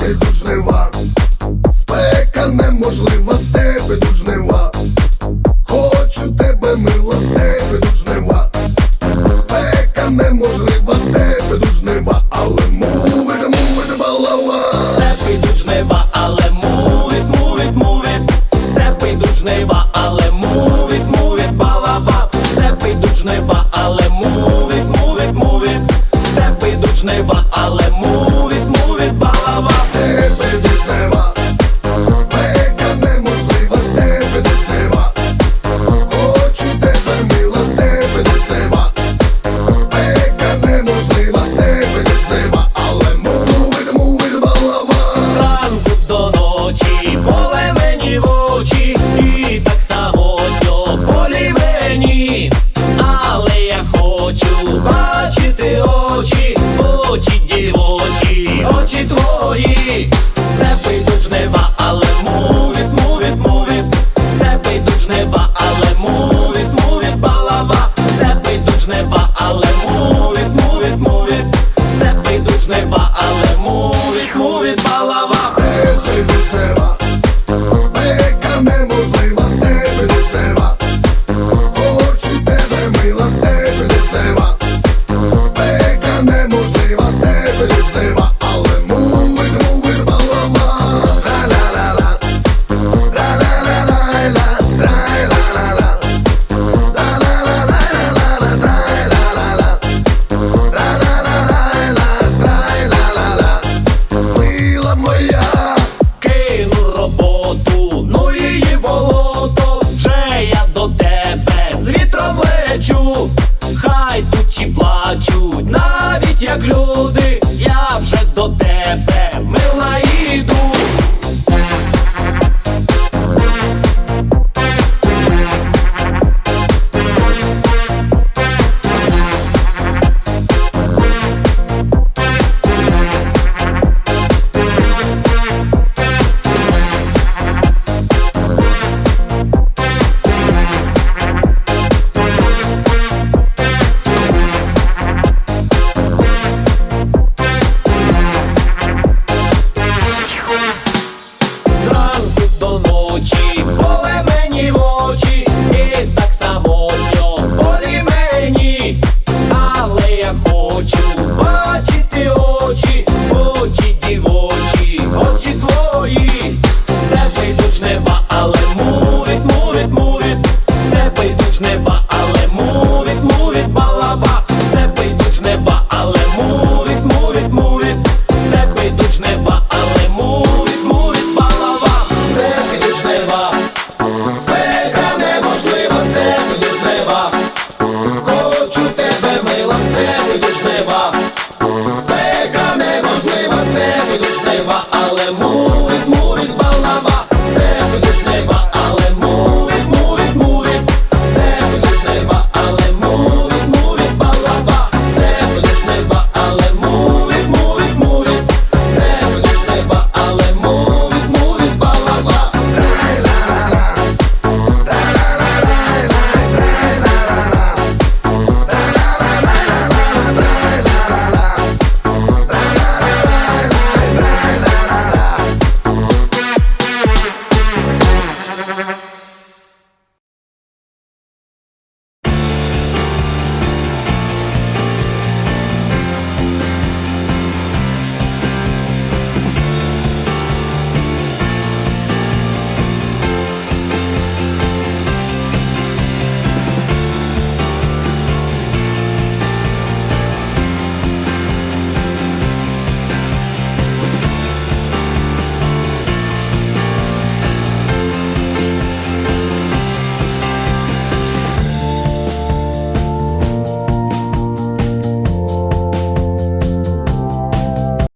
ти жнива, спека неможлива, з тебе тут жнива, хочу тебе, мила, з тебе тут жнива, спека неможлива, з тебе тут жнива, але мувить, мувить балава, степи йдуть жнива, але мувить, мувить, мувить, степи йдуть жнива, але мувить, мувить балава, степи йдуть жнива, але мувить, мувить, мувить, степи йдуть жнива ти підеш нема неба, але мувіт, мувіт, балава, степи йдуть неба, але мувіт, мувіт, мувіт, степи йдуть неба. плачуть, навіть як люди. поединочная вода